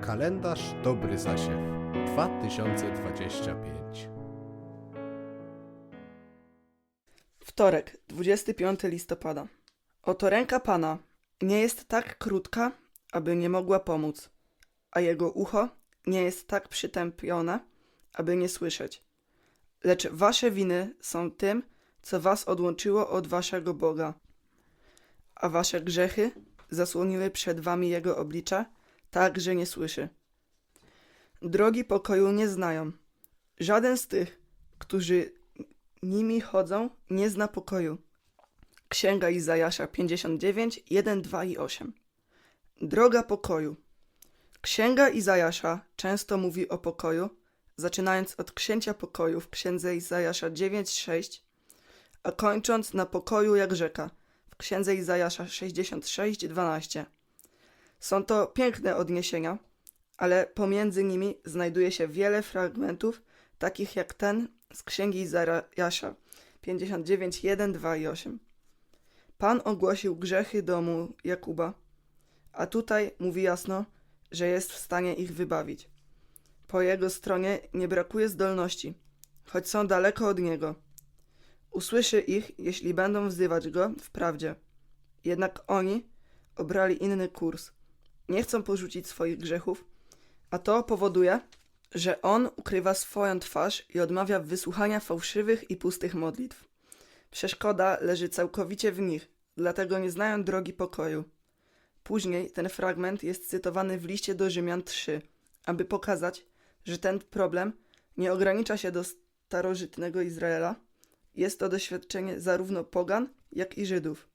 Kalendarz Dobry Zasiew 2025 Wtorek, 25 listopada. Oto ręka Pana nie jest tak krótka, aby nie mogła pomóc, a jego ucho nie jest tak przytępione, aby nie słyszeć. Lecz wasze winy są tym, co was odłączyło od waszego Boga, a wasze grzechy zasłoniły przed wami jego oblicze, tak, że nie słyszy. Drogi pokoju nie znają. Żaden z tych, którzy nimi chodzą, nie zna pokoju. Księga Izajasza 59, 1, 2 i 8. Droga pokoju. Księga Izajasza często mówi o pokoju, zaczynając od księcia pokoju w księdze Izajasza 9, 6, a kończąc na pokoju jak rzeka w księdze Izajasza 66, 12. Są to piękne odniesienia, ale pomiędzy nimi znajduje się wiele fragmentów, takich jak ten z księgi Izajasza 59, 1, 2 i 8. Pan ogłosił grzechy domu Jakuba, a tutaj mówi jasno, że jest w stanie ich wybawić. Po jego stronie nie brakuje zdolności, choć są daleko od niego. Usłyszy ich, jeśli będą wzywać go w prawdzie. Jednak oni obrali inny kurs. Nie chcą porzucić swoich grzechów, a to powoduje, że on ukrywa swoją twarz i odmawia wysłuchania fałszywych i pustych modlitw. Przeszkoda leży całkowicie w nich, dlatego nie znają drogi pokoju. Później ten fragment jest cytowany w liście do Rzymian 3, aby pokazać, że ten problem nie ogranicza się do starożytnego Izraela. Jest to doświadczenie zarówno pogan, jak i Żydów.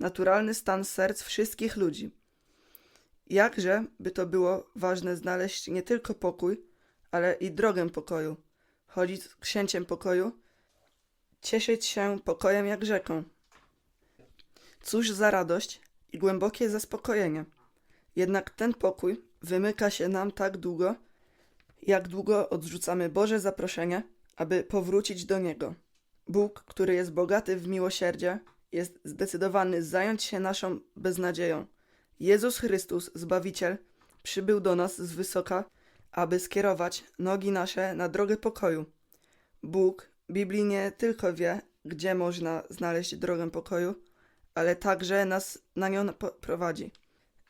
Naturalny stan serc wszystkich ludzi. Jakże by to było ważne znaleźć nie tylko pokój, ale i drogę pokoju. Chodzić z księciem pokoju, cieszyć się pokojem jak rzeką. Cóż za radość i głębokie zaspokojenie. Jednak ten pokój wymyka się nam tak długo, jak długo odrzucamy Boże zaproszenie, aby powrócić do Niego. Bóg, który jest bogaty w miłosierdzie, jest zdecydowany zająć się naszą beznadzieją. Jezus Chrystus, Zbawiciel, przybył do nas z wysoka, aby skierować nogi nasze na drogę pokoju. Bóg Biblii nie tylko wie, gdzie można znaleźć drogę pokoju, ale także nas na nią prowadzi.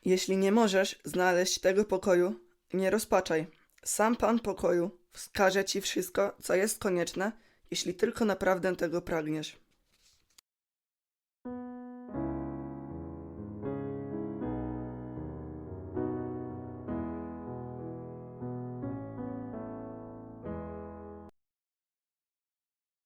Jeśli nie możesz znaleźć tego pokoju, nie rozpaczaj. Sam Pan pokoju wskaże ci wszystko, co jest konieczne, jeśli tylko naprawdę tego pragniesz.